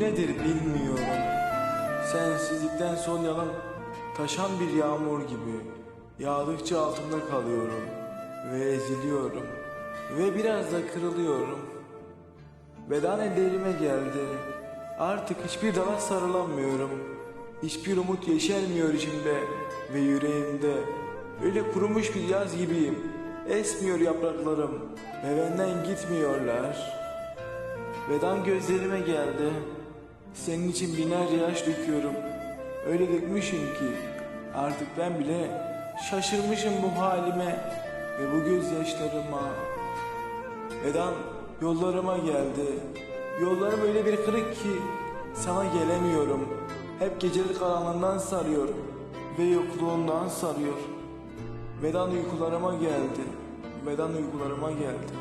nedir bilmiyorum. Sensizlikten sol yanım taşan bir yağmur gibi. Yağdıkça altında kalıyorum ve eziliyorum ve biraz da kırılıyorum. Beden ellerime geldi. Artık hiçbir dala sarılamıyorum. Hiçbir umut yeşermiyor içimde ve yüreğimde. Öyle kurumuş bir yaz gibiyim. Esmiyor yapraklarım ve gitmiyorlar. Vedan gözlerime geldi. Senin için binlerce yaş döküyorum. Öyle dökmüşüm ki artık ben bile şaşırmışım bu halime ve bu gözyaşlarıma. Vedan yollarıma geldi. Yollarım öyle bir kırık ki sana gelemiyorum. Hep geceleri karanlığından sarıyor ve yokluğundan sarıyor. Vedan uykularıma geldi. Vedan uykularıma geldi.